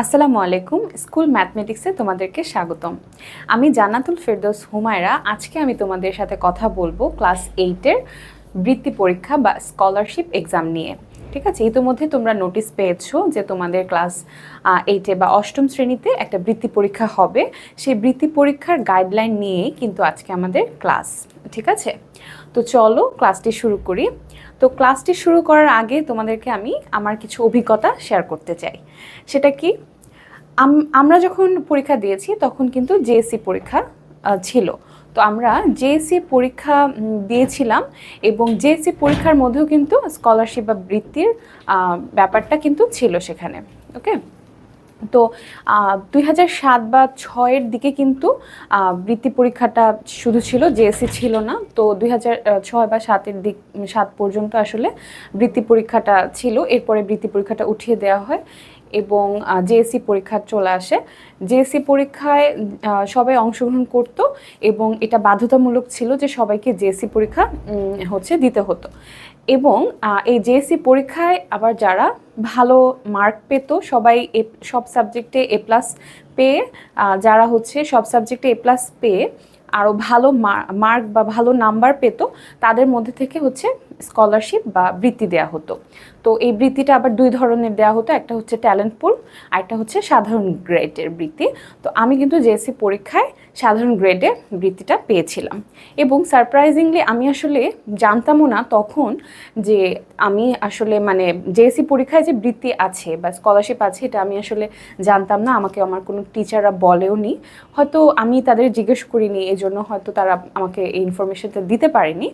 আসসালামু আলাইকুম, স্কুল ম্যাথমেটিক্সে তোমাদেরকে স্বাগতম। আমি জান্নাতুল ফেরদৌস হুমায়রা। আজকে আমি তোমাদের সাথে কথা বলব ক্লাস এইটের বৃত্তি পরীক্ষা বা স্কলারশিপ এক্সাম নিয়ে। ঠিক আছে? ইতিমধ্যে তোমরা নোটিশ পেয়েছ যে তোমাদের ক্লাস এইটে বা অষ্টম শ্রেণীতে একটা বৃত্তি পরীক্ষা হবে। সেই বৃত্তি পরীক্ষার গাইডলাইন নিয়েই কিন্তু আজকে আমাদের ক্লাস। ঠিক আছে? তো চলো ক্লাসটি শুরু করি। তো ক্লাসটি শুরু করার আগে তোমাদেরকে আমি আমার কিছু অভিজ্ঞতা শেয়ার করতে চাই। সেটা কি? আম- আমরা যখন পরীক্ষা দিয়েছি, তখন কিন্তু জেএসসি পরীক্ষা ছিল। তো আমরা জেএসসি পরীক্ষা দিয়েছিলাম এবং জেএসসি পরীক্ষার মধ্যেও কিন্তু স্কলারশিপ বা বৃত্তির ব্যাপারটা কিন্তু ছিল সেখানে ওকে তো দুই সাত বা ছয়ের দিকে কিন্তু বৃত্তি পরীক্ষাটা শুধু ছিল জেএসসি ছিল না। তো, দুই ছয় বা সাতের দিক, সাত পর্যন্ত আসলে বৃত্তি পরীক্ষাটা ছিল। এরপরে বৃত্তি পরীক্ষাটা উঠিয়ে দেওয়া হয় এবং জেএসসি পরীক্ষা চলে আসে। জেএসসি পরীক্ষায় সবাই অংশগ্রহণ করত এবং এটা বাধ্যতামূলক ছিল যে সবাইকে জেএসসি পরীক্ষা হচ্ছে দিতে হতো। এবং এই জেএসসি পরীক্ষায় আবার যারা ভালো মার্ক পেত, সবাই এ, সব সাবজেক্টে এ প্লাস পেয়ে যারা হচ্ছে সব সাবজেক্টে এ প্লাস পেয়ে আরও ভালো মার্ক বা ভালো নাম্বার পেত, তাদের মধ্যে থেকে হচ্ছে স্কলারশিপ বা বৃত্তি দেওয়া হতো। তো এই বৃত্তিটা আবার দুই ধরনের দেওয়া হতো, একটা হচ্ছে ট্যালেন্ট পুল আর একটা হচ্ছে সাধারণ গ্রেডের বৃত্তি। তো আমি কিন্তু জেএসসি পরীক্ষায় সাধারণ গ্রেডে বৃত্তিটা পেয়েছিলাম। এবং সারপ্রাইজিংলি আমি আসলে জানতামও না তখন যে আমি আসলে মানে জেএসসি পরীক্ষায় যে বৃত্তি আছে বা স্কলারশিপ আছে, এটা আমি আসলে জানতাম না। আমাকে আমার কোনো টিচাররা বলেও নি। হয়তো আমি তাদের জিজ্ঞেস করিনি এই জন্য হয়তো তারা আমাকে এই ইনফরমেশনটা দিতে পারেনি।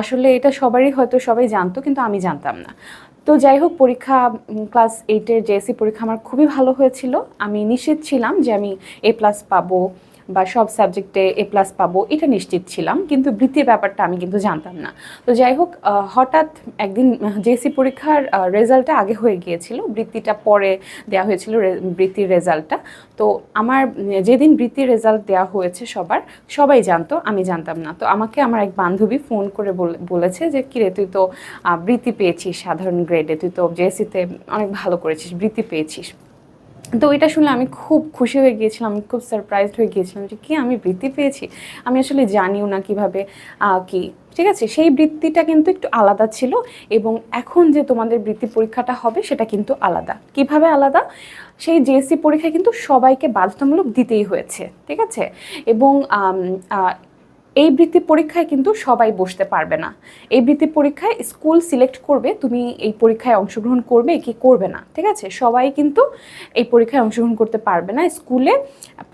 আসলে এটা সবারই হয়তো সবাই জানতো, কিন্তু আমি জানতাম না। তো যাই হোক, পরীক্ষা ক্লাস এইটের জেএসসি পরীক্ষা আমার খুবই ভালো হয়েছিল। আমি নিশ্চিত ছিলাম যে আমি এ প্লাস পাবো। বা সব সাবজেক্টে এ প্লাস পাবো, এটা নিশ্চিত ছিলাম, কিন্তু বৃত্তির ব্যাপারটা আমি কিন্তু জানতাম না। তো যাই হোক হঠাৎ একদিন জেসি পরীক্ষার রেজাল্টটা আগে হয়ে গিয়েছিল, বৃত্তিটা পরে দেওয়া হয়েছিল বৃত্তির রেজাল্টটা। তো আমার যেদিন বৃত্তির রেজাল্ট দেওয়া হয়েছে সবার, সবাই জানতো, আমি জানতাম না। তো আমাকে আমার এক বান্ধবী ফোন করে বলে- বলেছে যে, কিরে, তুই তো বৃত্তি পেয়েছিস সাধারণ গ্রেডে তুই তো জেএসসিতে অনেক ভালো করেছিস, বৃত্তি পেয়েছিস। তো এটা শুনে আমি খুব খুশি হয়ে গিয়েছিলাম, আমি খুব সারপ্রাইজড হয়ে গিয়েছিলাম যে কি আমি বৃত্তি পেয়েছি? আমি আসলে জানিও না কীভাবে কি? ঠিক আছে? সেই বৃত্তিটা কিন্তু একটু আলাদা ছিল এবং এখন যে তোমাদের বৃত্তি পরীক্ষাটা হবে সেটা কিন্তু আলাদা। কীভাবে আলাদা? সেই জেএসসি পরীক্ষায় কিন্তু সবাইকে বাধ্যতামূলক দিতেই হয়েছে, ঠিক আছে? এবং এই বৃত্তি পরীক্ষায় কিন্তু সবাই বসতে পারবে না। এই বৃত্তি পরীক্ষায় স্কুল সিলেক্ট করবে, তুমি এই পরীক্ষায় অংশগ্রহণ করবে কি করবে না, ঠিক আছে? সবাই কিন্তু এই পরীক্ষায় অংশগ্রহণ করতে পারবে না। স্কুলে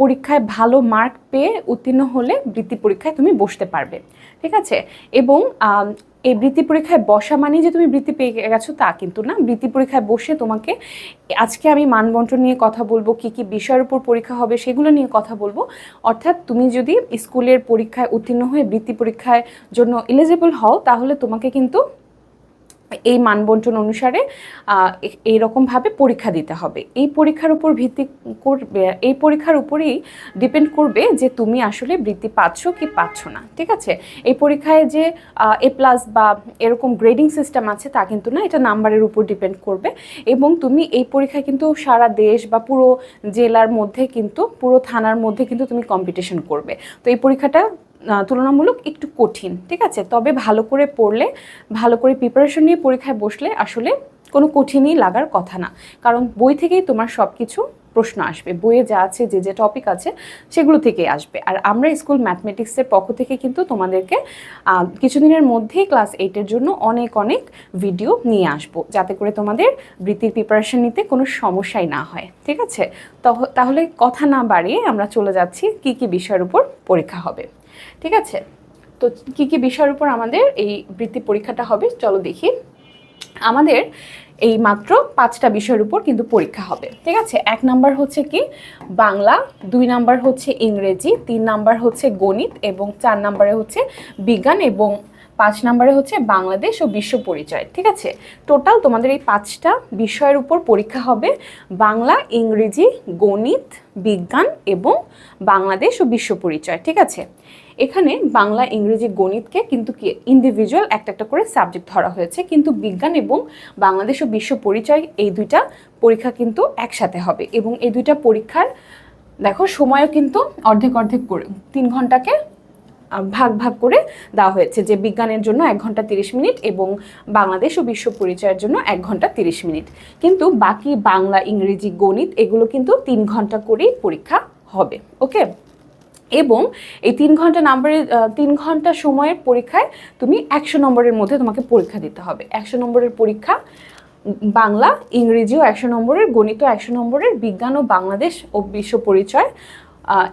পরীক্ষায় ভালো মার্ক পেয়ে উত্তীর্ণ হলে বৃত্তি পরীক্ষায় তুমি বসতে পারবে। ঠিক আছে? এবং এই বৃত্তি পরীক্ষায় বসা মানেই যে তুমি বৃত্তি পেয়ে গেছো তা কিন্তু না। বৃত্তি পরীক্ষায় বসে তোমাকে আজকে আমি মানবন্টন নিয়ে কথা বলব, কি কি বিষয়ের উপর পরীক্ষা হবে সেগুলো নিয়ে কথা বলব। অর্থাৎ তুমি যদি স্কুলের পরীক্ষায় উত্তীর্ণ হয়ে বৃত্তি পরীক্ষায় জন্য এলিজিবল হও, তাহলে তোমাকে কিন্তু এই মানবন্টন অনুসারে এইরকমভাবে পরীক্ষা দিতে হবে। এই পরীক্ষার উপর ভিত্তি করবে, এই পরীক্ষার উপরেই ডিপেন্ড করবে যে তুমি আসলে বৃত্তি পাচ্ছ কি পাচ্ছ না, ঠিক আছে? এই পরীক্ষায় যে এ প্লাস বা এরকম গ্রেডিং সিস্টেম আছে তা কিন্তু না, এটা নাম্বারের উপর ডিপেন্ড করবে। এবং তুমি এই পরীক্ষায় কিন্তু সারা দেশ বা পুরো জেলার মধ্যে কিন্তু, পুরো থানার মধ্যে কিন্তু তুমি কম্পিটিশন করবে। তো এই পরীক্ষাটা তুলনামূলক একটু কঠিন, ঠিক আছে? তবে ভালো করে পড়লে, ভালো করে প্রিপারেশন নিয়ে পরীক্ষায় বসলে আসলে কোনো কঠিনই লাগার কথা না। কারণ বই থেকেই তোমার সব কিছু প্রশ্ন আসবে। বইয়ে যা আছে, যে যে টপিক আছে, সেগুলো থেকেই আসবে। আর আমরা স্কুল ম্যাথমেটিক্সের পক্ষ থেকে কিন্তু তোমাদেরকে কিছুদিনের মধ্যেই ক্লাস এইটের জন্য অনেক অনেক ভিডিও নিয়ে আসব। যাতে করে তোমাদের বৃত্তির প্রিপারেশন নিতে কোনো সমস্যাই না হয়, ঠিক আছে? তহ- তাহলে কথা না বাড়িয়ে আমরা চলে যাচ্ছি, কি কি বিষয়ের উপর পরীক্ষা হবে। ঠিক আছে? তো কী কী বিষয়ের উপর আমাদের এই বৃত্তি পরীক্ষাটা হবে? চলো দেখি। আমাদের এই মাত্র পাঁচটা বিষয়ের উপর কিন্তু পরীক্ষা হবে। ঠিক আছে? এক নাম্বার হচ্ছে কি? বাংলা, দুই নাম্বার হচ্ছে ইংরেজি, তিন নাম্বার হচ্ছে গণিত এবং চার নাম্বারে হচ্ছে বিজ্ঞান এবং পাঁচ নম্বরে হচ্ছে বাংলাদেশ ও বিশ্ব পরিচয়। ঠিক আছে? টোটাল তোমাদের এই পাঁচটা বিষয়ের উপর পরীক্ষা হবে বাংলা, ইংরেজি, গণিত, বিজ্ঞান এবং বাংলাদেশ ও বিশ্ব পরিচয়। ঠিক আছে? এখানে বাংলা, ইংরেজি, গণিতকে কিন্তু ইন্ডিভিজুয়াল একটা একটা করে সাবজেক্ট ধরা হয়েছে। কিন্তু বিজ্ঞান এবং বাংলাদেশ ও বিশ্ব পরিচয় এই দুইটা পরীক্ষা কিন্তু একসাথে হবে এবং এই দুইটা পরীক্ষার দেখো সময়ও কিন্তু অর্ধেক অর্ধেক করে তিন ঘন্টাকে ভাগ ভাগ করে দেওয়া হয়েছে যে বিজ্ঞানের জন্য এক ঘণ্টা তিরিশ মিনিট এবং বাংলাদেশ ও বিশ্ব পরিচয়ের জন্য এক ঘণ্টা তিরিশ মিনিট। কিন্তু বাকি বাংলা, ইংরেজি, গণিত এগুলো কিন্তু তিন ঘণ্টা করেই পরীক্ষা হবে, ওকে? এবং এই তিন ঘণ্টা নাম্বারের তিন ঘণ্টা সময়ের পরীক্ষায় তুমি একশো নম্বরের মধ্যে তোমাকে পরীক্ষা দিতে হবে। একশো নম্বরের পরীক্ষা বাংলা, ইংরেজিও একশো নম্বরের গণিত একশো নম্বরের, বিজ্ঞান ও বাংলাদেশ ও বিশ্ব পরিচয়।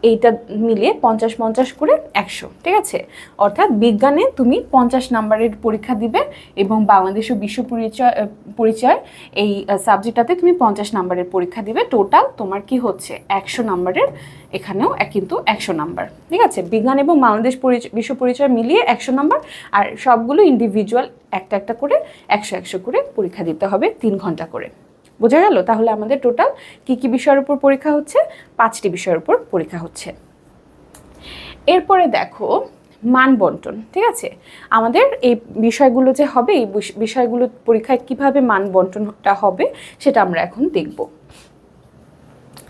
এইটা মিলিয়ে পঞ্চাশ পঞ্চাশ করে একশো, ঠিক আছে? অর্থাৎ বিজ্ঞানে তুমি পঞ্চাশ নাম্বারের পরীক্ষা দিবে এবং বাংলাদেশ ও বিশ্ব পরিচয় পরিচয় এই সাবজেক্টটাতে তুমি পঞ্চাশ নাম্বারের পরীক্ষা দিবে। টোটাল তোমার কি হচ্ছে? একশো নাম্বারের এখানেও কিন্তু একশো নাম্বার, ঠিক আছে? বিজ্ঞান এবং বাংলাদেশ পরিচয় বিশ্ব পরিচয় মিলিয়ে একশো নাম্বার আর সবগুলো ইন্ডিভিজুয়াল একটা একটা করে একশো একশো করে পরীক্ষা দিতে হবে তিন ঘণ্টা করে। বোঝা গেল? তাহলে আমাদের টোটাল কি কি বিষয়ের উপর পরীক্ষা হচ্ছে? পাঁচটি বিষয়ের উপর পরীক্ষা হচ্ছে। এরপরে দেখো, মান বন্টন, ঠিক আছে? আমাদের এই বিষয়গুলো যে হবে, এই বিষ- বিষয়গুলো পরীক্ষায় কীভাবে মান বন্টনটা হবে, সেটা আমরা এখন দেখব।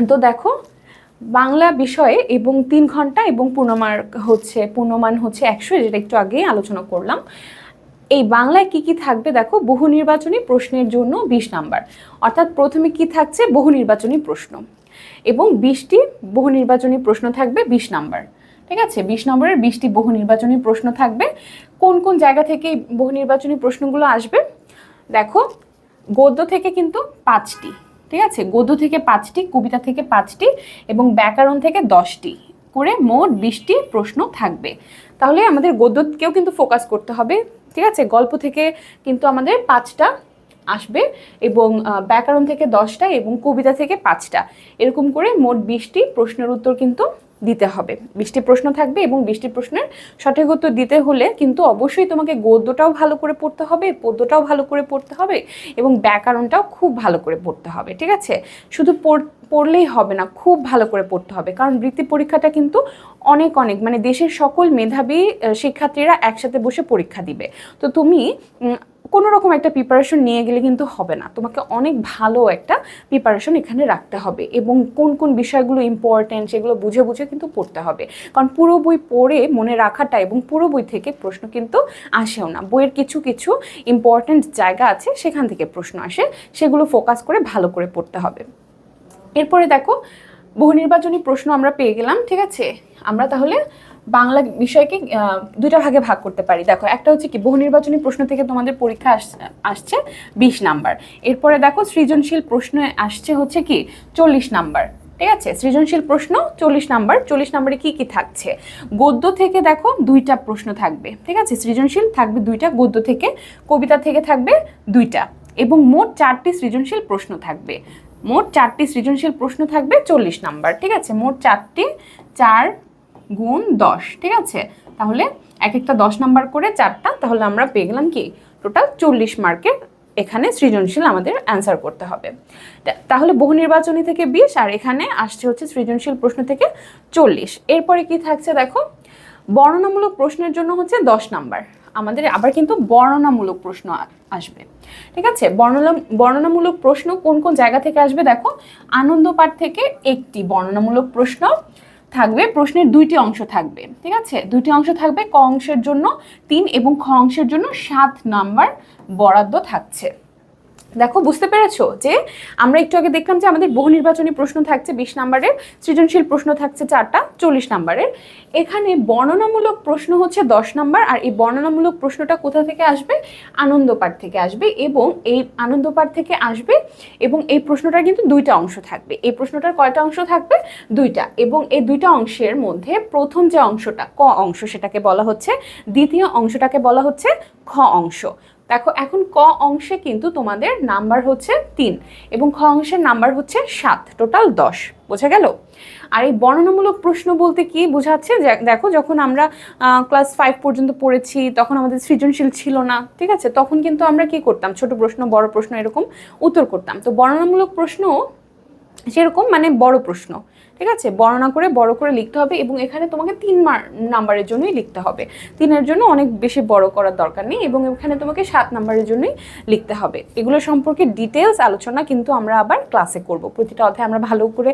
তো দেখো, বাংলা বিষয়ে এবং তিন ঘণ্টা এবং পূর্ণমার্ক হচ্ছে, পূর্ণমান হচ্ছে একশো, যেটা একটু আগেই আলোচনা করলাম। এই বাংলায় কি কি থাকবে দেখো, বহু নির্বাচনী প্রশ্নের জন্য বিশ নাম্বার। অর্থাৎ প্রথমে কি থাকছে? বহু নির্বাচনী প্রশ্ন। এবং বিশটি বহু নির্বাচনী প্রশ্ন থাকবে বিশ নাম্বার। ঠিক আছে? বিশ নম্বরের বিশটি বহু নির্বাচনী প্রশ্ন থাকবে। কোন কোন জায়গা থেকে বহু নির্বাচনী প্রশ্নগুলো আসবে? দেখো, গদ্য থেকে কিন্তু পাঁচটি। ঠিক আছে? গদ্য থেকে পাঁচটি, কবিতা থেকে পাঁচটি এবং ব্যাকরণ থেকে দশটি করে মোট বিশটি প্রশ্ন থাকবে। তাহলে আমাদের গদ্যকেও কিন্তু ফোকাস করতে হবে। ঠিক আছে? গল্প থেকে কিন্তু আমাদের পাঁচটা আসবে এবং ব্যাকরণ থেকে দশটা এবং কবিতা থেকে পাঁচটা। এরকম করে মোট বিশটি প্রশ্নের উত্তর কিন্তু দিতে হবে। বিশটি প্রশ্ন থাকবে এবং বিশটি প্রশ্নের সঠিক উত্তর দিতে হলে কিন্তু অবশ্যই তোমাকে গদ্যটাও ভালো করে পড়তে হবে, পদ্যটাও ভালো করে পড়তে হবে এবং ব্যাকরণটাও খুব ভালো করে পড়তে হবে, ঠিক আছে? শুধু পড়- পড়লেই হবে না, খুব ভালো করে পড়তে হবে। কারণ বৃত্তি পরীক্ষাটা কিন্তু অনেক অনেক মানে দেশের সকল মেধাবী শিক্ষার্থীরা একসাথে বসে পরীক্ষা দিবে। তো তুমি কোনো রকম একটা প্রিপারেশন নিয়ে গেলে কিন্তু হবে না। তোমাকে অনেক ভালো একটা প্রিপারেশন এখানে রাখতে হবে এবং কোন কোন বিষয়গুলো ইম্পর্টেন্ট সেগুলো বুঝে বুঝে কিন্তু পড়তে হবে। কারণ পুরো বই পড়ে মনে রাখাটা এবং পুরো বই থেকে প্রশ্ন কিন্তু আসেও না। বইয়ের কিছু কিছু ইম্পর্টেন্ট জায়গা আছে, সেখান থেকে প্রশ্ন আসে, সেগুলো ফোকাস করে ভালো করে পড়তে হবে। এরপরে দেখো, বহু নির্বাচনী প্রশ্ন আমরা পেয়ে গেলাম, ঠিক আছে? আমরা তাহলে বাংলা বিষয়কে দুইটা ভাগে ভাগ করতে পারি। দেখো, একটা হচ্ছে কি বহু নির্বাচনী প্রশ্ন থেকে তোমাদের পরীক্ষা আস- আসছে বিশ নাম্বার। এরপরে দেখো, সৃজনশীল প্রশ্ন আসছে হচ্ছে কি, চল্লিশ নাম্বার। ঠিক আছে? সৃজনশীল প্রশ্ন, চল্লিশ নাম্বার। চল্লিশ নাম্বারে কি কি থাকছে? গদ্য থেকে দেখো, দুইটা প্রশ্ন থাকবে। ঠিক আছে? সৃজনশীল থাকবে দুইটা, গদ্য থেকে কবিতা থেকে থাকবে দুইটা। এবং মোট চারটি সৃজনশীল প্রশ্ন থাকবে। মোট চারটি সৃজনশীল প্রশ্ন থাকবে চল্লিশ নাম্বার। ঠিক আছে? মোট চারটি, চার গুণ দশ, ঠিক আছে? তাহলে এক একটা দশ নাম্বার করে চারটা, তাহলে আমরা পেয়ে গেলাম কি? টোটাল চল্লিশ মার্কের এখানে সৃজনশীল আমাদের অ্যান্সার করতে হবে। তাহলে বহু নির্বাচনী থেকে বিশ, আর এখানে আসছে হচ্ছে সৃজনশীল প্রশ্ন থেকে চল্লিশ। এরপরে কি থাকছে দেখো? বর্ণনামূলক প্রশ্নের জন্য হচ্ছে দশ নাম্বার। আমাদের আবার কিন্তু বর্ণনামূলক প্রশ্ন আসবে। ঠিক আছে? বর্ণনা বর্ণনামূলক প্রশ্ন কোন কোন জায়গা থেকে আসবে দেখো? আনন্দ পাঠ থেকে একটি বর্ণনামূলক প্রশ্ন থাকবে, প্রশ্নের দুইটি অংশ থাকবে, ঠিক আছে? দুইটি অংশ থাকবে, ক অংশের জন্য তিন এবং খ অংশের জন্য সাত নাম্বার বরাদ্দ থাকছে। দেখো, বুঝতে পেরেছ যে আমরা একটু আগে দেখলাম যে আমাদের বহু নির্বাচনী প্রশ্ন থাকছে বিশ নাম্বারের, সৃজনশীল প্রশ্ন থাকছে চারটা, চল্লিশ নাম্বারের। এখানে বর্ণনামূলক প্রশ্ন হচ্ছে দশ নাম্বার, আর এই বর্ণনামূলক প্রশ্নটা কোথা থেকে আসবে? আনন্দপাঠ থেকে আসবে এবং এই আনন্দপাঠ থেকে আসবে এবং এই প্রশ্নটার কিন্তু দুইটা অংশ থাকবে। এই প্রশ্নটার কয়টা অংশ থাকবে? দুইটা। এবং এই দুইটা অংশের মধ্যে প্রথম যে অংশটা, ক অংশ সেটাকে বলা হচ্ছে, দ্বিতীয় অংশটাকে বলা হচ্ছে খ অংশ। দেখো, এখন ক অংশে কিন্তু তোমাদের নাম্বার হচ্ছে তিন এবং খ অংশের নাম্বার হচ্ছে সাত, টোটাল দশ। বোঝা গেল? আর এই বর্ণনামূলক প্রশ্ন বলতে কি বোঝাচ্ছে? দেখো, যখন আমরা ক্লাস ফাইভ পর্যন্ত পড়েছি, তখন আমাদের সৃজনশীল ছিল না, ঠিক আছে? তখন কিন্তু আমরা কি করতাম? ছোট প্রশ্ন, বড় প্রশ্ন এরকম উত্তর করতাম। তো বর্ণনামূলক প্রশ্ন সেরকম মানে বড় প্রশ্ন। ঠিক আছে? বর্ণনা করে, বড় করে লিখতে হবে এবং এখানে তোমাকে তিন নাম্বারের জন্যই লিখতে হবে। তিনের জন্য অনেক বেশি বড় করার দরকার নেই এবং এখানে তোমাকে সাত নাম্বারের জন্যই লিখতে হবে। এগুলো সম্পর্কে ডিটেলস আলোচনা কিন্তু আমরা আবার ক্লাসে করব। প্রতিটা অধ্যায় আমরা ভালো করে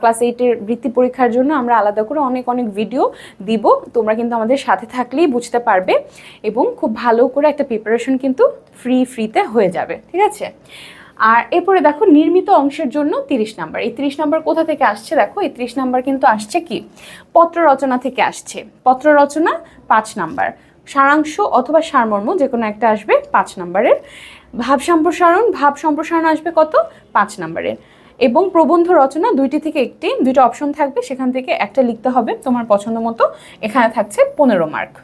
ক্লাস এইটের বৃত্তি পরীক্ষার জন্য আমরা আলাদা করে অনেক অনেক ভিডিও দিব। তোমরা কিন্তু আমাদের সাথে থাকলেই বুঝতে পারবে এবং খুব ভালো করে একটা প্রিপারেশন কিন্তু ফ্রি ফ্রিতে হয়ে যাবে। ঠিক আছে? আর এরপরে দেখো, নির্মিত অংশের জন্য তিরিশ নাম্বার। এই তিরিশ নাম্বার কোথা থেকে আসছে দেখো? এই তিরিশ নাম্বার কিন্তু আসছে কি? পত্র রচনা থেকে আসছে। পত্র রচনা পাঁচ নাম্বার। সারাংশ অথবা সারমর্ম যে কোনো একটা আসবে পাঁচ নাম্বারের। ভাব সম্প্রসারণ ভাব সম্প্রসারণ আসবে কত? পাঁচ নাম্বারের। এবং প্রবন্ধ রচনা দুইটি থেকে একটি, দুইটা অপশন থাকবে। সেখান থেকে একটা লিখতে হবে। তোমার পছন্দ মতো এখানে থাকছে পনেরো মার্ক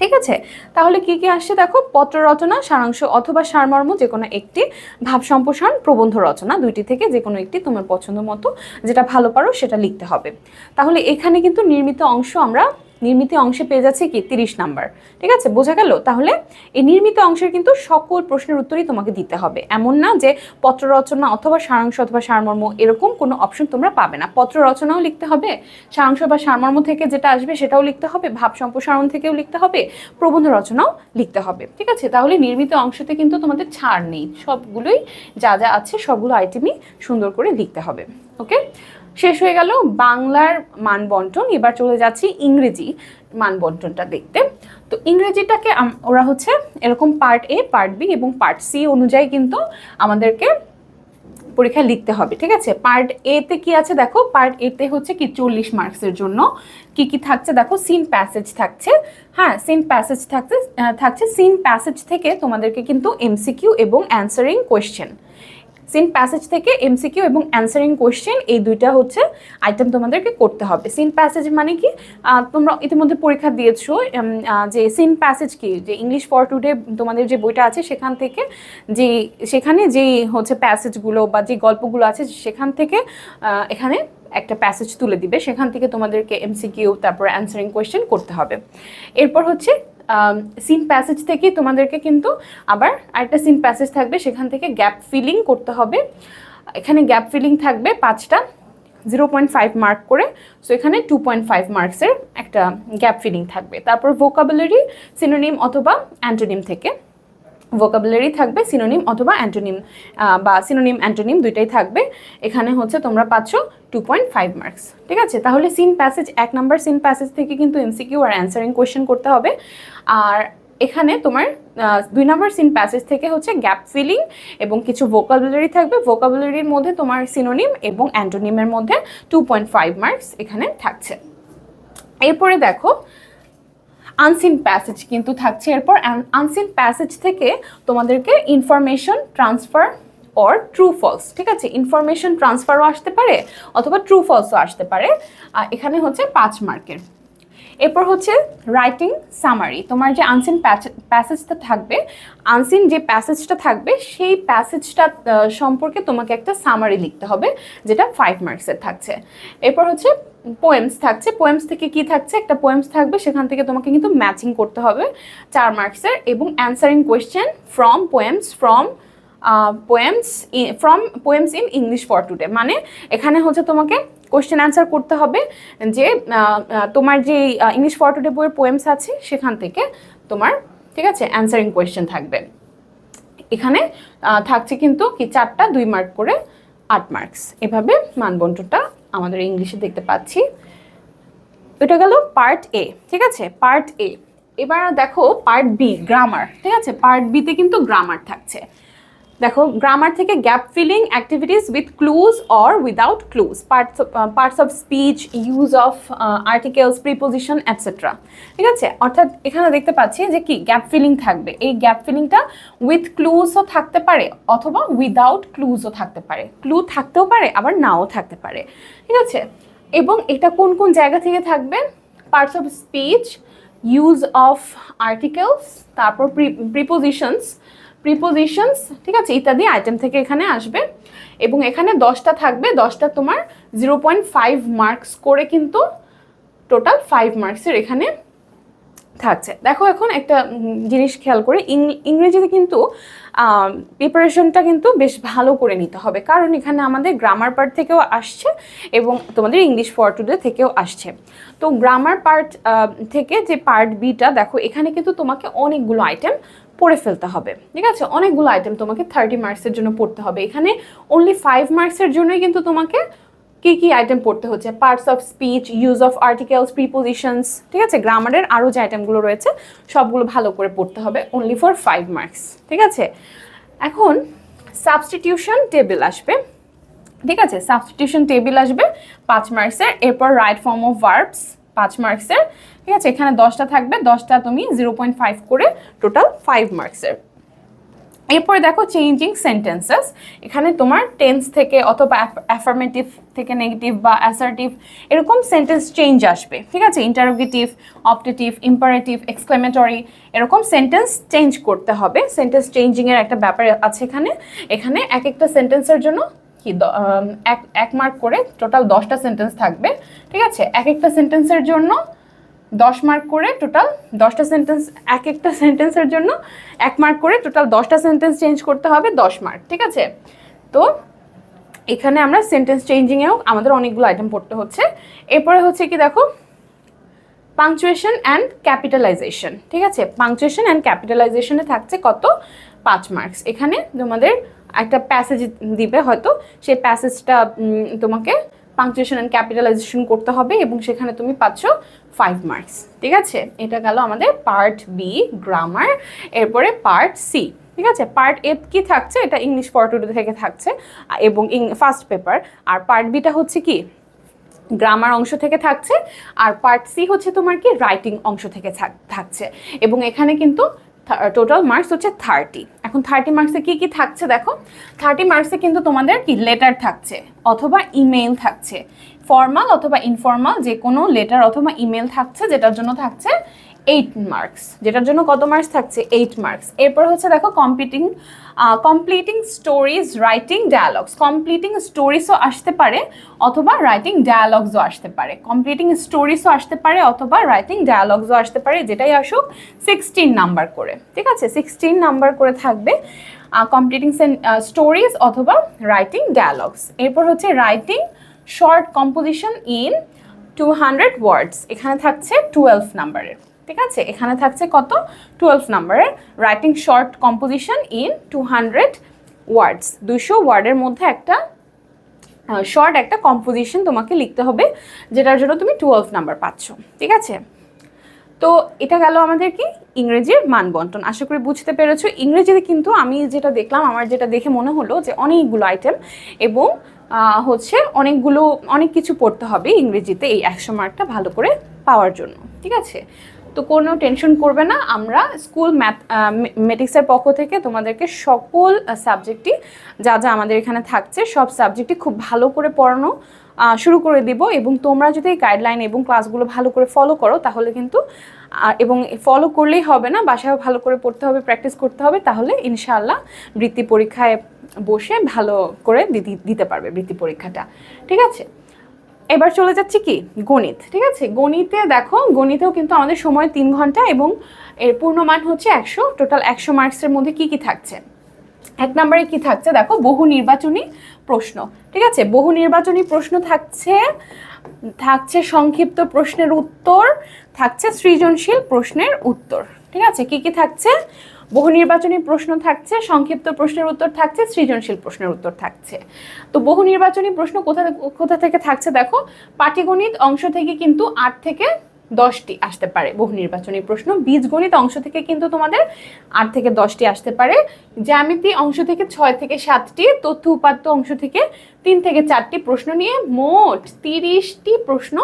ঠিক আছে? তাহলে কি কি আসছে দেখো? পত্র রচনা, সারাংশ অথবা সারমর্ম যে কোনো একটি, ভাব সম্প্রসারণ, প্রবন্ধ রচনা দুইটি থেকে যে কোনো একটি তোমার পছন্দ মতো যেটা ভালো পারো সেটা লিখতে হবে। তাহলে এখানে কিন্তু নির্মিত অংশ আমরা নির্মিত অংশে পেয়ে যাচ্ছে কি? তিরিশ নাম্বার। ঠিক আছে? বোঝা গেল? তাহলে এই নির্মিত অংশের কিন্তু সকল প্রশ্নের উত্তরই তোমাকে দিতে হবে। এমন না যে পত্র রচনা অথবা সারাংশ অথবা সারমর্ম এরকম কোনো অপশন তোমরা পাবে না। পত্র রচনাও লিখতে হবে, সারাংশ বা সারমর্ম থেকে যেটা আসবে সেটাও লিখতে হবে, ভাব সম্প্রসারণ থেকেও লিখতে হবে, প্রবন্ধ রচনাও লিখতে হবে। ঠিক আছে? তাহলে নির্মিত অংশতে কিন্তু তোমাদের ছাড় নেই। সবগুলোই যা যা আছে সবগুলো আইটেমই সুন্দর করে লিখতে হবে। ওকে শেষ হয়ে গেল বাংলার মানবন্টন। এবার চলে যাচ্ছি ইংরেজি মানবন্টনটা দেখতে। তো ইংরেজিটাকে ওরা হচ্ছে এরকম পার্ট এ পার্ট বি এবং পার্ট সি অনুযায়ী কিন্তু আমাদেরকে পরীক্ষায় লিখতে হবে, ঠিক আছে? পার্ট এতে কি আছে দেখো? পার্ট এতে হচ্ছে কি চল্লিশ মার্কসের জন্য। কি কি থাকছে দেখো? সিন প্যাসেজ থাকছে। হ্যাঁ সিন প্যাসেজ থাকছে থাকছে। সিন প্যাসেজ থেকে তোমাদেরকে কিন্তু এমসিকিউ এবং অ্যান্সারিং কোয়েশ্চেন সিন প্যাসেজ থেকে এমসিকিউ এবং অ্যান্সারিং কোয়েশ্চেন এই দুইটা হচ্ছে আইটেম তোমাদেরকে করতে হবে। সিন প্যাসেজ মানে কি? তোমরা ইতিমধ্যে পরীক্ষা দিয়েছ যে সিন প্যাসেজ কি? যে ইংলিশ ফর টুডে তোমাদের যে বইটা আছে সেখান থেকে যে, সেখানে যে হচ্ছে প্যাসেজগুলো বা যে গল্পগুলো আছে সেখান থেকে এখানে একটা প্যাসেজ তুলে দিবে। সেখান থেকে তোমাদেরকে এমসিকিউ, তারপর অ্যান্সারিং কোয়েশ্চেন করতে হবে। এরপর হচ্ছে সিন প্যাসেজ থেকে তোমাদেরকে কিন্তু আবার আরেকটা সিম প্যাসেজ থাকবে। সেখান থেকে গ্যাপ ফিলিং করতে হবে। এখানে গ্যাপ ফিলিং থাকবে পাঁচটা জিরো পয়েন্ট ফাইভ মার্ক করে। সো এখানে টু পয়েন্ট ফাইভ মার্কসের একটা গ্যাপ ফিলিং থাকবে। তারপর ভোকাবুলারি সিনোনিম অথবা অ্যান্টোনিম থেকে। ভোকাবুলারি থাকবে সিনোনিম অথবা অ্যান্টোনিম বা সিনোনিম অ্যান্টোনিম দুইটাই থাকবে। এখানে হচ্ছে তোমরা পাচ্ছ টু পয়েন্ট ফাইভ মার্কস ঠিক আছে? তাহলে সিন প্যাসেজ এক নাম্বার সিন প্যাসেজ থেকে কিন্তু এমসিকিউ আর অ্যান্সারিং কোয়েশ্চেন করতে হবে। আর এখানে তোমার দুই নাম্বার সিন প্যাসেজ থেকে হচ্ছে গ্যাপ ফিলিং এবং কিছু ভোকাবুলারি থাকবে। ভোকাবুলারির মধ্যে তোমার সিনোনিম এবং অ্যান্টোনিমের মধ্যে টু পয়েন্ট ফাইভ মার্কস এখানে থাকছে। এরপরে দেখো আনসিন প্যাসেজ কিন্তু থাকছে। এরপর আনসিন প্যাসেজ থেকে তোমাদেরকে information transfer or true false ঠিক আছে? ইনফরমেশন ট্রান্সফারও আসতে পারে অথবা ট্রু ফলসও আসতে পারে। এখানে হচ্ছে পাঁচ মার্কের। এরপর হচ্ছে রাইটিং সামারি তোমার যে আনসিন প্যাসেজটা থাকবে আনসিন যে প্যাসেজটা থাকবে, সেই প্যাসেজটা সম্পর্কে তোমাকে একটা সামারি লিখতে হবে, যেটা ফাইভ মার্কসের থাকছে। এরপর হচ্ছে পোয়েমস থাকছে। পোয়েমস থেকে কি থাকছে? একটা পোয়েমস থাকবে, সেখান থেকে তোমাকে কিন্তু ম্যাচিং করতে হবে। চার মার্কসের এবং answering question from poems from poems from poems in English for today মানে এখানে হচ্ছে তোমাকে কোয়েশ্চেন অ্যান্সার করতে হবে যে তোমার যে ইংলিশ ফর টুডে বইয়ের পোয়েমস আছে, সেখান থেকে তোমার, ঠিক আছে অ্যান্সারিং কোয়েশ্চেন থাকবে। এখানে থাকছে কিন্তু কি চারটা, দুই মার্ক করে আট মার্কস এভাবে মানবন্টনটা আমাদের ইংলিশে দেখতে পাচ্ছি। এটা গেল পার্ট এ ঠিক আছে? পার্ট এ এবার দেখো পার্ট বি গ্রামার ঠিক আছে? পার্ট বিতে কিন্তু গ্রামার থাকছে। দেখো গ্রামার থেকে gap filling activities with clues or without clues parts parts of speech use of articles preposition etcetera ঠিক আছে? অর্থাৎ এখানে দেখতে পাচ্ছি যে কি? গ্যাপ ফিলিং থাকবে। এই গ্যাপ ফিলিংটা উইথ ক্লুজও থাকতে পারে অথবা উইদাউট ক্লুজও থাকতে পারে। ক্লু থাকতেও পারে, আবার নাও থাকতে পারে। ঠিক আছে? এবং এটা কোন কোন জায়গা থেকে থাকবে? Parts of speech use of articles তারপর প্রিপোজিশনস প্রিপোজিশনস ঠিক আছে, ইত্যাদি আইটেম থেকে এখানে আসবে। এবং এখানে দশটা থাকবে, দশটা তোমার জিরো পয়েন্ট ফাইভ মার্কস করে কিন্তু টোটাল ফাইভ মার্কসের এখানে থাকছে। দেখো এখন একটা জিনিস খেয়াল করে ইংরেজিতে কিন্তু প্রিপারেশনটা কিন্তু বেশ ভালো করে নিতে হবে। কারণ এখানে আমাদের গ্রামার পার্ট থেকেও আসছে এবং তোমাদের ইংলিশ ফর টুডে থেকেও আসছে। তো গ্রামার পার্ট থেকে যে পার্ট বিটা দেখো এখানে কিন্তু তোমাকে অনেকগুলো আইটেম পড়ে ফেলতে হবে। ঠিক আছে? অনেকগুলো আইটেম তোমাকে থার্টি মার্কসের জন্য পড়তে হবে। এখানে অনলি ফাইভ মার্কসের জন্যই কিন্তু তোমাকে কি কি আইটেম পড়তে হচ্ছে? Parts of speech use of articles prepositions ঠিক আছে? গ্রামারের আরও যে আইটেমগুলো রয়েছে, সবগুলো ভালো করে পড়তে হবে অনলি ফর ফাইভ মার্কস ঠিক আছে? এখন সাবস্টিটিউশন টেবিল আসবে, ঠিক আছে? সাবস্টিটিউশন টেবিল আসবে, পাঁচ মার্কসের এরপর রাইট ফর্ম অফ ভার্বস পাঁচ মার্কসের ঠিক আছে? এখানে দশটা থাকবে, দশটা তুমি জিরো পয়েন্ট ফাইভ করে টোটাল ফাইভ মার্কসের এরপরে দেখো চেঞ্জিং সেন্টেন্সেস এখানে তোমার টেন্স থেকে অথবা অ্যাফার্মেটিভ থেকে নেগেটিভ বা অ্যাসার্টিভ এরকম সেন্টেন্স চেঞ্জ আসবে, ঠিক আছে? ইন্টারোগেটিভ অপটেটিভ ইম্পারেটিভ এক্সক্লেমেটরি এরকম সেন্টেন্স চেঞ্জ করতে হবে। সেন্টেন্স চেঞ্জিংয়ের একটা ব্যাপার আছে এখানে। এখানে এক একটা সেন্টেন্সের জন্য কি এক এক মার্ক করে টোটাল দশটা সেন্টেন্স থাকবে, ঠিক আছে? এক একটা সেন্টেন্সের জন্য দশ মার্ক করে টোটাল দশটা সেন্টেন্স এক একটা সেন্টেন্সের জন্য এক মার্ক করে টোটাল দশটা সেন্টেন্স চেঞ্জ করতে হবে দশ মার্ক ঠিক আছে? তো এখানে আমরা সেন্টেন্স চেঞ্জিংয়েও আমাদের অনেকগুলো আইটেম পড়তে হচ্ছে। এরপরে হচ্ছে কি দেখো? পাংচুয়েশন অ্যান্ড ক্যাপিটালাইজেশন ঠিক আছে? পাংচুয়েশন অ্যান্ড ক্যাপিটালাইজেশনে থাকছে কত? পাঁচ মার্কস এখানে তোমাদের একটা প্যাসেজ দিবে হয়তো, সেই প্যাসেজটা তোমাকে পাংচুয়েশন অ্যান্ড ক্যাপিটালাইজেশন করতে হবে এবং সেখানে তুমি পাচ্ছ ফাইভ মার্কস ঠিক আছে? এটা গেল আমাদের পার্ট বি গ্রামার এরপরে পার্ট সি ঠিক আছে? পার্ট এ কি থাকছে? এটা ইংলিশ পর্টুডে থেকে থাকছে, এবং ফার্স্ট পেপার আর পার্ট বিটা হচ্ছে কি? গ্রামার অংশ থেকে থাকছে, আর পার্ট সি হচ্ছে তোমার কি? রাইটিং অংশ থাক- থাকছে, এবং এখানে কিন্তু টোটাল মার্কস হচ্ছে থার্টি এখন থার্টি মার্কসে কি কি থাকছে দেখো? থার্টি মার্কসে কিন্তু তোমাদের কি? লেটার থাকছে, অথবা ইমেইল থাকছে। ফর্মাল অথবা ইনফর্মাল যে কোনো লেটার অথবা ইমেল থাকছে, যেটার জন্য থাকছে এইট মার্কস যেটার জন্য কত মার্কস থাকছে? এইট মার্কস এরপর হচ্ছে দেখো competing completing stories writing dialogues completing স্টোরিজও আসতে পারে অথবা রাইটিং ডায়ালগসও আসতে পারে। কমপ্লিটিং স্টোরিজও আসতে পারে অথবা রাইটিং ডায়ালগসও আসতে পারে, যেটাই আসুক সিক্সটিন নাম্বার করে। ঠিক আছে? সিক্সটিন নাম্বার করে থাকবে কমপ্লিটিং স্টোরিজ অথবা রাইটিং ডায়ালগস এরপর হচ্ছে writing short composition in two hundred words. এখানে থাকছে টুয়েলভ নাম্বারের। ঠিক আছে? এখানে থাকছে কত? টুয়েলভ নাম্বারের writing short composition in two hundred words. দুশো ওয়ার্ডের মধ্যে একটা শর্ট একটা কম্পোজিশন তোমাকে লিখতে হবে, যেটার জন্য তুমি টুয়েলভ নাম্বার পাচ্ছ। ঠিক আছে? তো এটা গেল আমাদের কি? ইংরেজির মান বন্টন আশা করি বুঝতে পেরেছ। ইংরেজিতে কিন্তু আমি যেটা দেখলাম, আমার যেটা দেখে মনে হলো যে অনেকগুলো আইটেম এবং হচ্ছে অনেকগুলো, অনেক কিছু পড়তে হবে ইংরেজিতে এই একশো মার্কটা ভালো করে পাওয়ার জন্য, ঠিক আছে? তো কোনো টেনশন করবে না, আমরা স্কুল ম্যাথ মেটিক্সের পক্ষ থেকে তোমাদেরকে সকল সাবজেক্টই যা যা আমাদের এখানে থাকছে, সব সাবজেক্টই খুব ভালো করে পড়ানো শুরু করে দিব এবং তোমরা যদি এই গাইডলাইন এবং ক্লাসগুলো ভালো করে ফলো করো, তাহলে কিন্তু এবং ফলো করলেই হবে না, বাসায়ও ভালো করে পড়তে হবে প্র্যাকটিস করতে হবে, তাহলে ইনশাআল্লাহ বৃত্তি পরীক্ষায় বসে ভালো করে দিতে- পারবে বৃত্তি পরীক্ষাটা, ঠিক আছে? এবার চলে যাচ্ছি কি? গণিত, ঠিক আছে? গণিতে দেখো, গণিতেও কিন্তু আমাদের সময় তিন ঘণ্টা এবং এর পূর্ণমান হচ্ছে একশো টোটাল একশো মার্কসের মধ্যে কি কি থাকছে? এক নম্বরে কি থাকছে? দেখো, বহু নির্বাচনী প্রশ্ন, ঠিক আছে? বহু নির্বাচনী প্রশ্ন থাকছে থাকছে সংক্ষিপ্ত প্রশ্নের উত্তর, থাকছে সৃজনশীল প্রশ্নের উত্তর, ঠিক আছে? কি কি থাকছে? বহু নির্বাচনী প্রশ্ন থাকছে, সংক্ষিপ্ত প্রশ্নের উত্তর থাকছে, সৃজনশীল প্রশ্নের উত্তর থাকছে। তো বহু নির্বাচনী প্রশ্ন কোথা কোথা থেকে থাকছে দেখো, পাটিগণিত অংশ থেকে কিন্তু আট থেকে দশটি আসতে পারে বহু নির্বাচনী প্রশ্ন। বীজগণিত অংশ থেকে কিন্তু তোমাদের আট থেকে দশটি আসতে পারে। জ্যামিতি অংশ থেকে ছয় থেকে সাতটি, তথ্য উপাত্ত অংশ থেকে তিন থেকে চারটি প্রশ্ন নিয়ে মোট তিরিশটি প্রশ্ন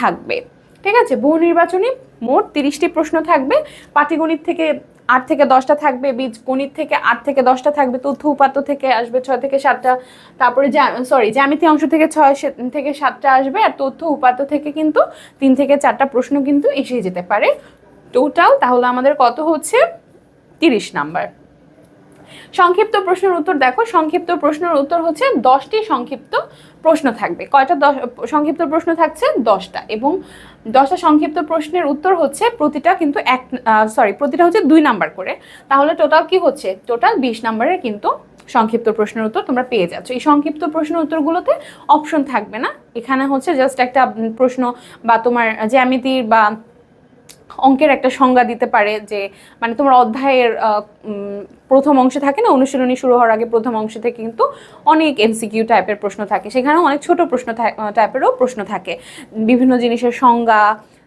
থাকবে। ঠিক আছে? বহু নির্বাচনী মোট তিরিশটি প্রশ্ন থাকবে। পাটিগণিত থেকে আট থেকে দশটা থাকবে, বীজ গণিত থেকে আট থেকে দশটা থাকবে, তথ্য উপাত্ত থেকে আসবে ছয় থেকে সাতটা, তারপরে সরি জ্যামিতি অংশ থেকে ছয় থেকে সাতটা আসবে আর তথ্য উপাত্ত থেকে কিন্তু তিন থেকে চারটা প্রশ্ন কিন্তু এসে যেতে পারে। টোটাল তাহলে আমাদের কত হচ্ছে? তিরিশ নাম্বার। সংক্ষিপ্ত প্রশ্নের উত্তর দেখো। সংক্ষিপ্ত প্রশ্নের উত্তর হচ্ছে দশটি সংক্ষিপ্ত প্রশ্ন থাকবে। কয়টা দশ, সংক্ষিপ্ত প্রশ্ন থাকছে দশটা এবং দশটা সংক্ষিপ্ত প্রশ্নের উত্তর হচ্ছে প্রতিটা কিন্তু এক সরি প্রতিটা হচ্ছে দুই নাম্বার করে। তাহলে টোটাল কি হচ্ছে? টোটাল বিশ নাম্বারের কিন্তু সংক্ষিপ্ত প্রশ্নের উত্তর তোমরা পেয়ে যাচ্ছ। এই সংক্ষিপ্ত প্রশ্নের উত্তরগুলোতে অপশন থাকবে না। এখানে হচ্ছে জাস্ট একটা প্রশ্ন বা তোমার জ্যামিতির বা অঙ্কের একটা সংজ্ঞা দিতে পারে যে মানে তোমার অধ্যায়ের প্রথম অংশে থাকে না, অনুশীলনী শুরু হওয়ার আগে প্রথম অংশে থেকে কিন্তু অনেক এমসিকিউ টাইপের প্রশ্ন থাকে। সেখানেও অনেক ছোট প্রশ্ন টাইপেরও প্রশ্ন থাকে। বিভিন্ন জিনিসের সংজ্ঞা,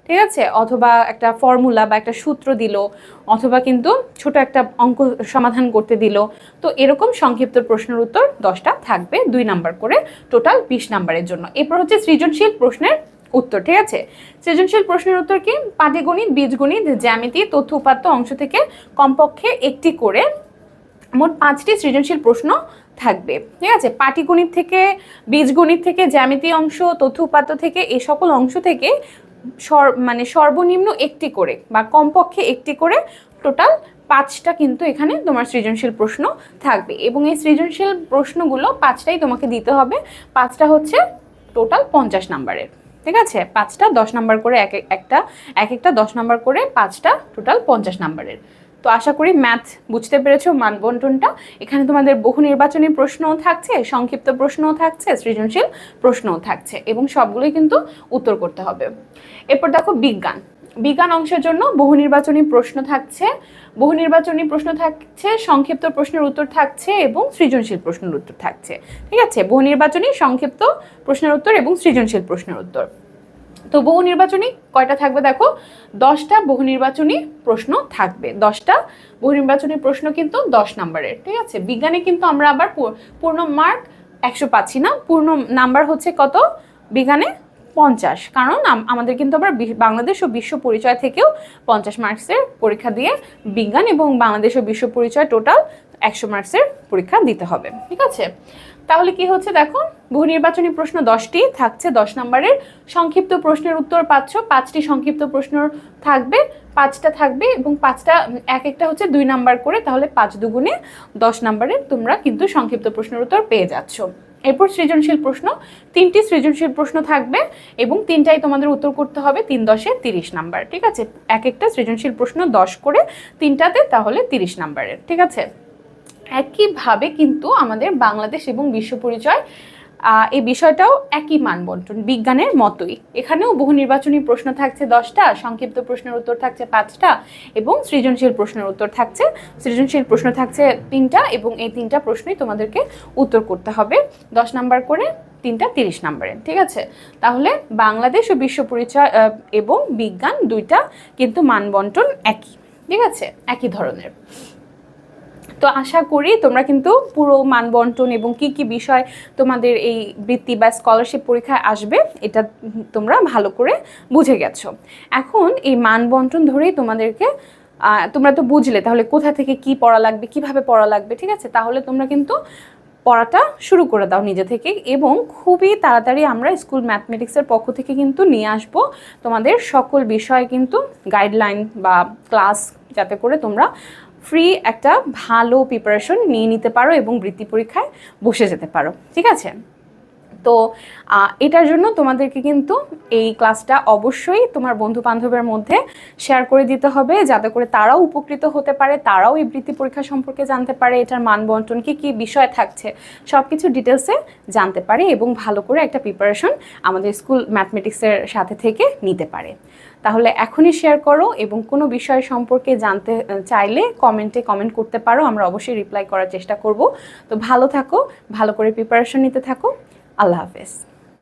ঠিক আছে? অথবা একটা ফর্মুলা বা একটা সূত্র দিল, অথবা কিন্তু ছোট একটা অঙ্ক সমাধান করতে দিল। তো এরকম সংক্ষিপ্ত প্রশ্নের উত্তর দশটা থাকবে দুই নাম্বার করে টোটাল বিশ নাম্বারের জন্য। এরপর হচ্ছে সৃজনশীল প্রশ্নের উত্তর, ঠিক আছে? সৃজনশীল প্রশ্নের উত্তর কি? পাটিগণিত, বীজগণিত, জ্যামিতি, তথ্য উপাত্ত অংশ থেকে কমপক্ষে একটি করে মোট পাঁচটি সৃজনশীল প্রশ্ন থাকবে, ঠিক আছে? পাটিগণিত থেকে, বীজগণিত থেকে, জ্যামিতি অংশ, তথ্য উপাত্ত থেকে এই সকল অংশ থেকে সর মানে সর্বনিম্ন একটি করে বা কমপক্ষে একটি করে টোটাল পাঁচটা কিন্তু এখানে তোমার সৃজনশীল প্রশ্ন থাকবে এবং এই সৃজনশীল প্রশ্নগুলো পাঁচটাই তোমাকে দিতে হবে। পাঁচটা হচ্ছে টোটাল পঞ্চাশ নাম্বারের। ঠিক আছে? পাঁচটা দশ নাম্বার করে এক এক- একটা, এক একটা দশ নাম্বার করে পাঁচটা টোটাল পঞ্চাশ নাম্বারের। তো আশা করি ম্যাথ বুঝতে পেরেছ মানবন্টনটা এখানে তোমাদের বহু নির্বাচনী প্রশ্নও থাকছে, সংক্ষিপ্ত প্রশ্নও থাকছে, সৃজনশীল প্রশ্নও থাকছে এবং সবগুলোই কিন্তু উত্তর করতে হবে। এরপর দেখো বিজ্ঞান। বিজ্ঞান অংশের জন্য বহু নির্বাচনী প্রশ্ন থাকছে। বহু নির্বাচনী প্রশ্ন থাকছে, সংক্ষিপ্ত প্রশ্নের উত্তর থাকছে এবং সৃজনশীল প্রশ্নের উত্তর থাকছে। ঠিক আছে? বহু নির্বাচনী, সংক্ষিপ্ত প্রশ্নের উত্তর এবং সৃজনশীল প্রশ্নের উত্তর। তো বহু নির্বাচনী কয়টা থাকবে দেখো? দশটা বহু নির্বাচনী প্রশ্ন থাকবে। দশটা বহু নির্বাচনী প্রশ্ন কিন্তু দশ নাম্বারের। ঠিক আছে? বিজ্ঞানে কিন্তু আমরা আবার পূর্ণ মার্ক একশো পাচ্ছি না? পূর্ণ নাম্বার হচ্ছে কত? বিজ্ঞানে পঞ্চাশ। কারণ আমাদের কিন্তু আবার বাংলাদেশ ও বিশ্ব পরিচয় থেকেও পঞ্চাশ মার্কসের পরীক্ষা দিয়ে বিজ্ঞান এবং বাংলাদেশ ও বিশ্ব পরিচয় টোটাল একশো মার্কসের পরীক্ষা দিতে হবে। ঠিক আছে? তাহলে কি হচ্ছে দেখো? বহু নির্বাচনী প্রশ্ন দশটি, থাকছে দশ নম্বরের। সংক্ষিপ্ত প্রশ্নের উত্তর পাচ্ছ, পাঁচটি সংক্ষিপ্ত প্রশ্ন থাকবে, পাঁচটা থাকবে এবং পাঁচটা এক একটা হচ্ছে দুই নাম্বার করে, তাহলে পাঁচ দুগুণে দশ নম্বরের তোমরা কিন্তু সংক্ষিপ্ত প্রশ্নের উত্তর পেয়ে যাচ্ছ। এরপর সৃজনশীল প্রশ্ন, তিনটি সৃজনশীল প্রশ্ন থাকবে এবং তিনটাই তোমাদের উত্তর করতে হবে তিন দশে তিরিশ নাম্বার, ঠিক আছে? এক একটা সৃজনশীল প্রশ্ন দশ করে তিনটাতে তাহলে তিরিশ নাম্বারের, ঠিক আছে? একইভাবে কিন্তু আমাদের বাংলাদেশ এবং বিশ্ব পরিচয় এই বিষয়টাও একই মানবন্টন, বিজ্ঞানের মতোই। এখানেও বহু নির্বাচনী প্রশ্ন থাকছে দশটা, সংক্ষিপ্ত প্রশ্নের উত্তর থাকছে পাঁচটা এবং সৃজনশীল প্রশ্নের উত্তর থাকছে। সৃজনশীল প্রশ্ন থাকছে তিনটা এবং এই তিনটা প্রশ্নই তোমাদেরকে উত্তর করতে হবে। দশ নাম্বার করে, তিনটা তিরিশ নাম্বারে, ঠিক আছে? তাহলে বাংলাদেশ ও বিশ্ব পরিচয় এবং বিজ্ঞান দুইটা কিন্তু মানবন্টন একই, ঠিক আছে? একই ধরনের। তো আশা করি তোমরা কিন্তু পুরো মানবন্টন এবং কি কি বিষয় তোমাদের এই বৃত্তি বা স্কলারশিপ পরীক্ষায় আসবে, এটা তোমরা ভালো করে বুঝে গেছো। এখন এই মানবন্টন ধরেই তোমাদেরকে তোমরা তো বুঝলে তাহলে কোথা থেকে কি পড়া লাগবে, কীভাবে পড়া লাগবে, ঠিক আছে? তাহলে তোমরা কিন্তু পড়াটা শুরু করে দাও নিজে থেকে এবং খুবই তাড়াতাড়ি আমরা স্কুল ম্যাথমেটিক্সের পক্ষ থেকে কিন্তু নিয়ে আসব। তোমাদের সকল বিষয়ে কিন্তু গাইডলাইন বা ক্লাস যাতে করে তোমরা ফ্রি একটা ভালো প্রিপারেশন নিয়ে নিতে পারো এবং বৃত্তি পরীক্ষায় বসে যেতে পারো, ঠিক আছে? তো এটার জন্য তোমাদেরকে কিন্তু এই ক্লাসটা অবশ্যই তোমার বন্ধু বান্ধবের মধ্যে শেয়ার করে দিতে হবে, যাতে করে তারাও উপকৃত হতে পারে, তারাও এই বৃত্তি পরীক্ষা সম্পর্কে জানতে পারে, এটার মান বন্টন কি কি বিষয় থাকছে সব কিছু ডিটেলসে জানতে পারে এবং ভালো করে একটা প্রিপারেশন আমাদের স্কুল ম্যাথমেটিক্সের সাথে থেকে নিতে পারে। তাহলে এখনই শেয়ার করো এবং কোনো বিষয় সম্পর্কে জানতে চাইলে কমেন্টে কমেন্ট করতে পারো, আমরা অবশ্যই রিপ্লাই করার চেষ্টা করব। তো ভালো থাকো, ভালো করে প্রিপারেশন নিতে থাকো। আল্লাহ হাফেজ।